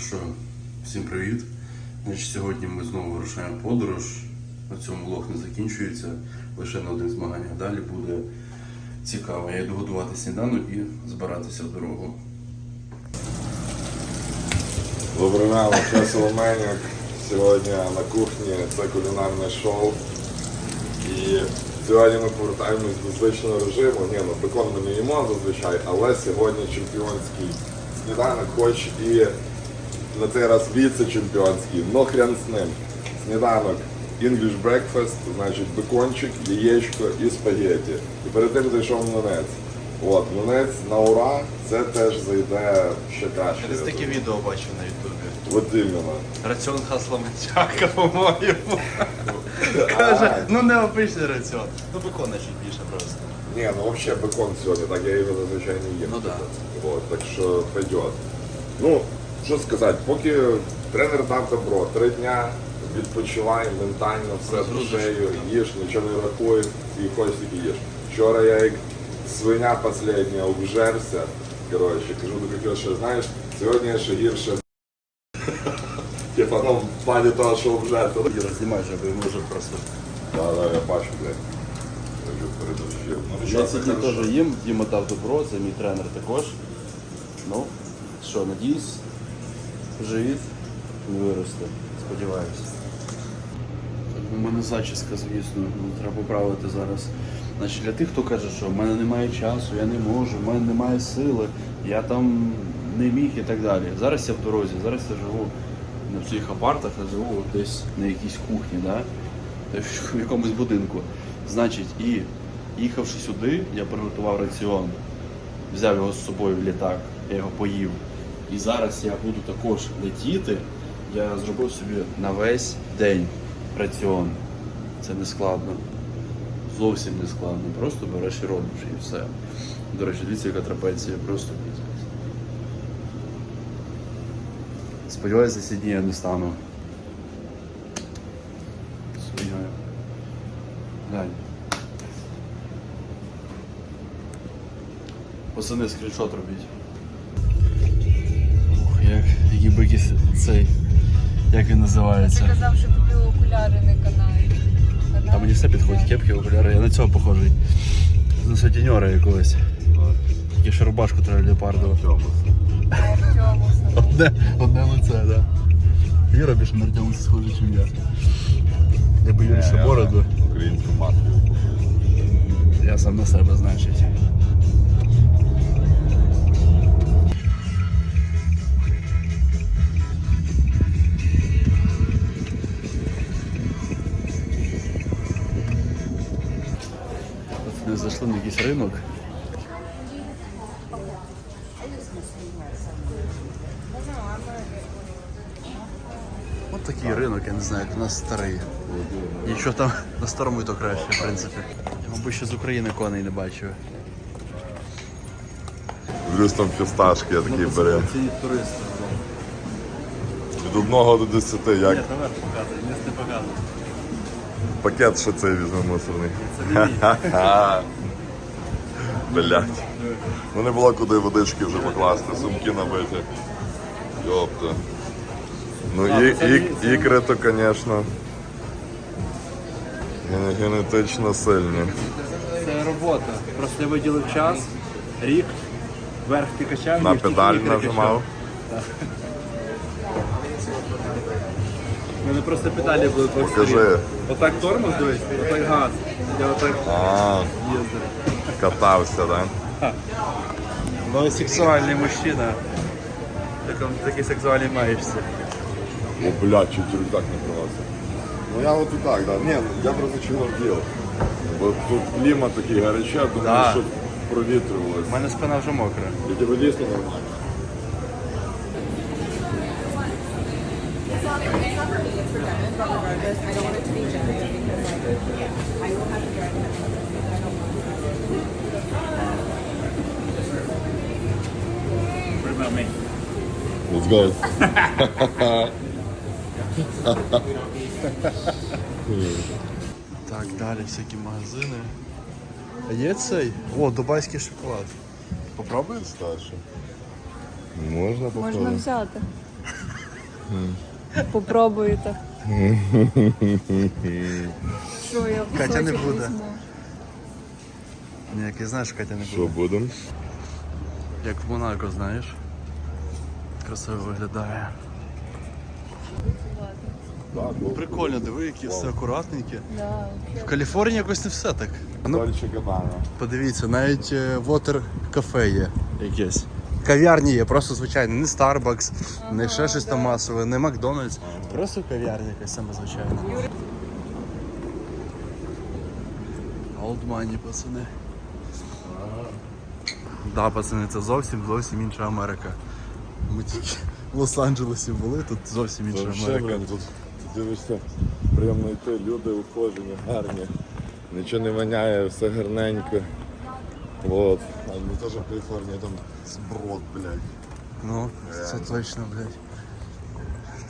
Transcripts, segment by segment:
що, всім привіт. Значить, сьогодні ми знову вирушаємо подорож. На цьому влог не закінчується, лише на один змагання. Далі буде цікаво. Я йду готувати сніданок і збиратися в дорогу. Добрий ранок, я Соломеняк. Сьогодні на кухні це кулінарне шоу. І сьогодні ми повертаємось до звичного режиму. Ні, ну бекон ми не їмо зазвичай, але сьогодні чемпіонський сніданок, хоч і на цей раз віце-чемпіонський, но хрен з ним. Сніданок English breakfast, значить бекончик, яєчко і спагетті. І перед тим зайшов млинець. От, млинець на ура, це теж зайде ще краще. Десь таке відео бачив на Ютубі. От іменно. Раціон Хасла Митяка, по-моєму. Каже, ну не обичний раціон. Ну бекона чуть більше просто. Не, ну вообще бекон сьогодні, так я його зазвичай не їм. Ну да. Вот, так що пойдет. Ну, що сказати, поки тренер дав добро, три дня відпочивай ментально, все душею, їж, нічого не рахуй, і хочеш тільки їж. Вчора я як свиня последня обжерся, коротше, кажу до Катюші, знаєш, сьогодні я ще гірше. Типа, ну, в плані того, що обжерся. Знімай же, бо йому вже просто. Да, да, я бачу, блядь. Передусім. Ну, Я сьогодні теж їм, Діма дав добро, це мій тренер також. Ну, що, надіюсь, живіт не виросте. Сподіваюся. У мене зачіска, звісно, ну, треба поправити зараз. Значить, для тих, хто каже, що в мене немає часу, я не можу, в мене немає сили, я там не міг і так далі. Зараз я в дорозі, зараз я живу не в цих апартах, а живу десь на якійсь кухні, да? в якомусь будинку. Значить, і їхавши сюди, я приготував раціон, взяв його з собою в літак, я його поїв. І зараз я буду також летіти. Я зробив собі на весь день раціон. Це не складно. Зовсім не складно. Просто береш і робиш і все. До речі, дивіться, яка трапеція, просто піздець. Сподіваюся, ці дні я не стану. Свиньою. Глянь. Пацани, скріншот робіть. Цей. Як він називається? Казав, що тобі окуляри не канають. А мені все підходить, кепки, окуляри, я на цього похожий. На сутіньора якогось. Тільки ще рубашку треба леопардову. Одне, одне лице, так. Да. Юра більше на Артемуса схожий, ніж я. Я би Юрі ще бороду. Українську мафію. Я сам на себе, значить. Зайшли на якийсь ринок. От такий ринок, я не знаю, як у нас старий. Нічого там на старому і то краще, в принципі. Я, мабуть, ще з України коней не бачив. Плюс там фісташки, я такий берем. Ці. Від 1 до 10, як Ні, наверх показує, не показує. Пакет ще цей візьме мусорний. Блять. Ну не було куди водички вже покласти, сумки набиті. Йопта. Ну і, і, ікри то, звісно. Генетично сильні. Це робота. Просто виділив час, рік, вверх ти качав, На педаль нажимав. У мене просто педалі були по Покажи. Отак тормоз дивись, отак газ. Я отак А, їздив. катався, так? Да? Ну, сексуальний мужчина. В такому такій маєшся. О, блядь, чуть рюкзак не провалился. Ну я вот и так, да. Не, ну, я просто чего делал. Вот тут климат такий горяча, думаю, Да. щоб провітрювалося. У мене спина вже мокра. Я тебе дійсно нормально. Let's go. Так, далі всякі магазини. А є цей? О, дубайський шоколад. Попробуємо? Старше. Можна Можна попробувати. взяти. Попробуєте. Що я Катя не буде. візьму. Ніякий знаєш, Катя не буде. Що будемо? Як в Монако, знаєш. Красиво виглядає. Прикольно, диви, які все акуратненькі. В Каліфорнії якось не все так. Ну, подивіться, навіть вотер кафе є якесь. Кав'ярні є, просто звичайно, не Starbucks, не ще щось там масове, не Макдональдс. Просто кав'ярня якась саме звичайна. Old money, пацани. Да, пацани, це зовсім зовсім інша Америка. Ми тільки в Лос-Анджелесі були, тут зовсім інша Взагалі, Америка. блін, тут ти дивишся, приємно йти, люди ухожені, гарні. Нічого не воняє, все гарненько. Вот. А ми теж в Каліфорнії там зброд, блядь. Ну, це точно, блядь.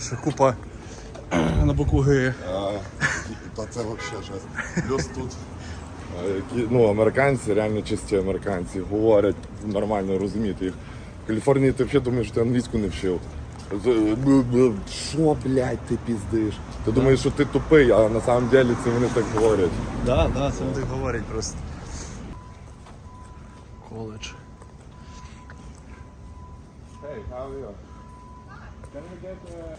Ще купа на боку. А, та це взагалі жесть. Плюс тут. а, Які, ну, американці, реально чисті американці, говорять нормально, розуміти їх. В Каліфорнії ти взагалі думаєш, що ти англійську не вчив. З- б- б- Що, блядь, ти піздиш? Ти думаєш, що ти тупий, а на самом деле це вони так говорять. Да, да, це так говорять просто. Коледж. How are you? Can we get uh...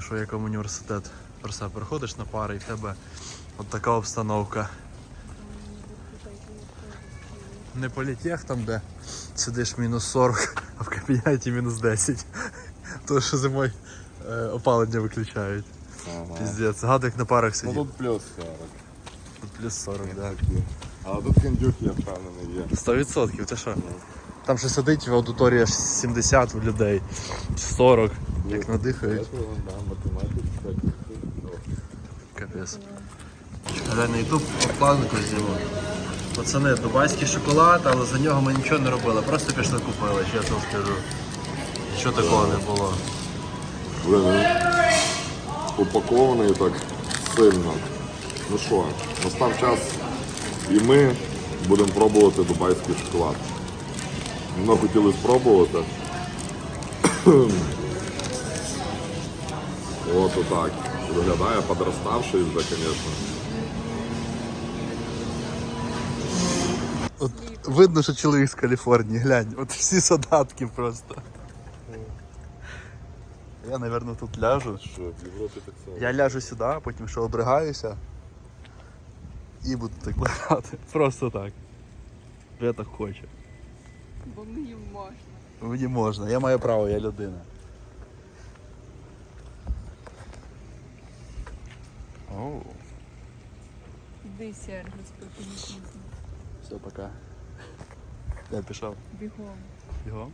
Що як в університет? Просто приходиш на пари і в тебе от така обстановка. Не політех там, де сидиш мінус 40, а в кабінеті мінус 10. То що зимою е, опалення виключають. Піздець, гадок як на парах Ну сидів. тут плюс 40. Тут плюс 40, да. А тут кіндюк, я впевнений, є. 100%, ти що? Там ще сидить в аудиторії аж 70 людей, 40, як надихають. Це, да, математика, кстати. Капець. Глянь на ютуб планку зніму. Пацани, дубайський шоколад, але за нього ми нічого не робили, просто пішли купили, чесно скажу. Що такого не було. Блин, упакований так сильно. Ну що, настав час і ми будемо пробувати дубайський шоколад. Ми хотіли спробувати. От отак. Виглядає подроставший вже, звісно. От видно, що чоловік з Каліфорнії, глянь, от всі задатки просто. Я, напевно, тут ляжу. Що, в Європі так само. Я ляжу сюди, потім ще обригаюся і буду так лежати. Просто так. Я так хочу. Бо мені можна. Мені можна, я маю право, я людина. Оу, Іди, Сергій, спокійно. все, пока. Я пішов. Бігом. Бігом.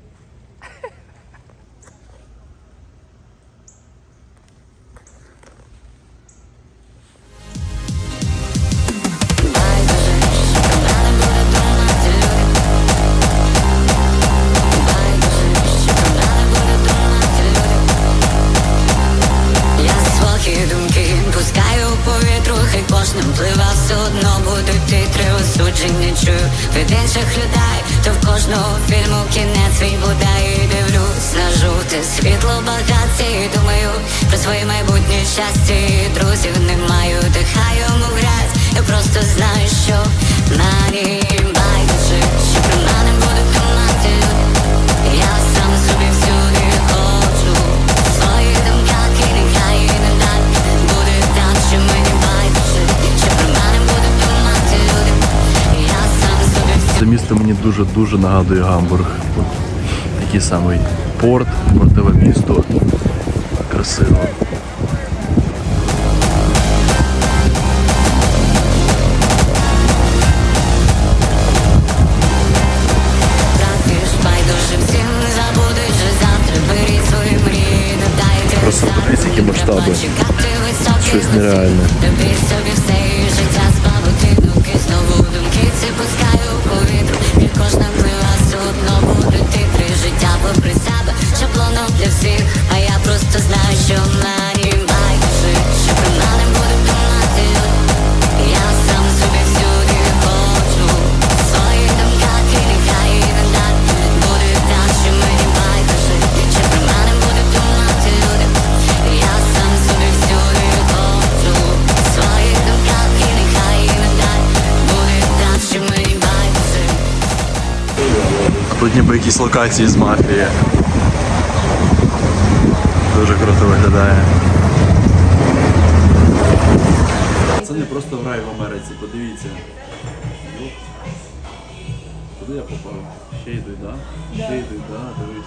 Кожним плива все одно будуть титри осудження чую. Від інших людей, то в кожного фільму кінець свій бодай і дивлюсь на жовте світло багаття і думаю про своє майбутнє щастя і друзів не маю, дихаю йому грязь, я просто знаю, що мені байдуже, що про мене місто мені дуже-дуже нагадує Гамбург. Такий самий порт, портове місто. Красиво. Просто подивіться, які масштаби. Щось нереальне. Тут ніби якісь локації з мафії. Дуже круто виглядає. Це не просто грай в Америці, подивіться. Куди я попав? Ще йдуть, так? Да? Ще йдуть, так, да, дивись.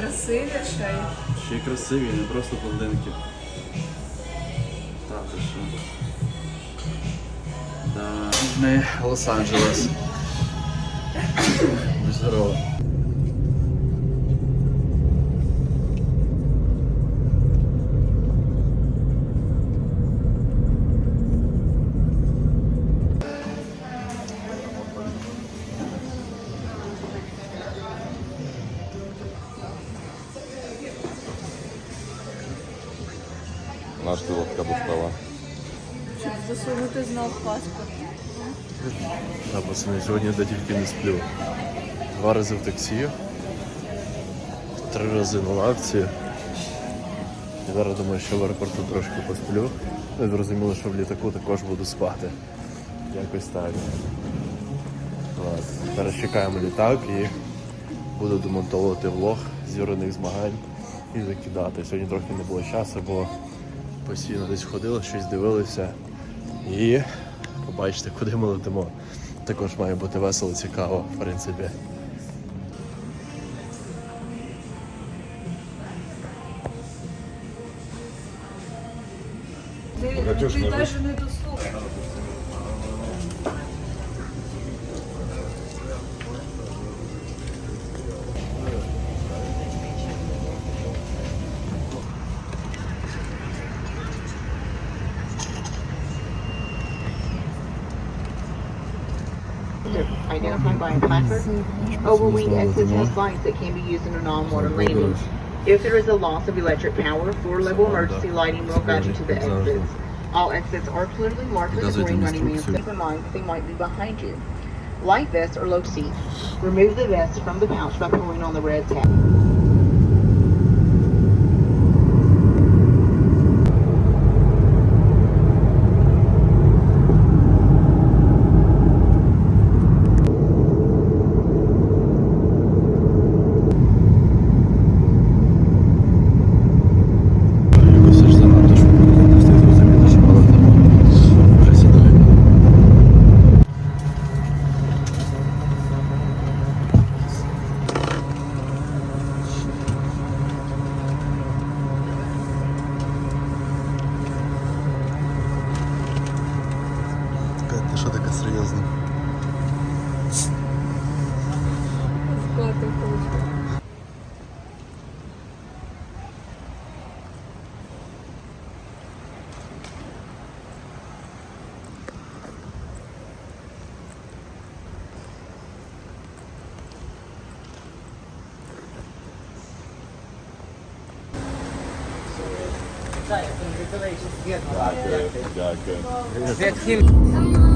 Красивіше. Ще й красиві, не просто блондинки. Так, це що? Да. Ми Лос-Анджелес. Здорово. Наш така достава. Щоб засунути знов паспорт. Пацани, сьогодні де тільки не сплю. Два рази в таксі, три рази на лавці. І зараз думаю, що в аеропорту трошки посплю. Ну зрозуміло, що в літаку також буду спати. Якось так. От. Зараз чекаємо літак і буду демонтовувати влог з юридних змагань і закидати. Сьогодні трохи не було часу, бо постійно десь ходили, щось дивилися. І побачите, куди ми летимо. Також має бути весело, цікаво, в принципі. Катюш, Ти навіть не. Identified by a placard. Overwing exits has lights that can be used in a non-water landing. If there is a loss of electric power, floor-level emergency lighting will guide you to the exits. All exits are clearly marked with a green running man. Keep in mind that they might be behind you. Light vest or low seat. Remove the vest from the pouch by pulling on the red tab. geweest. Ja, oké. Eh, ja. Eh,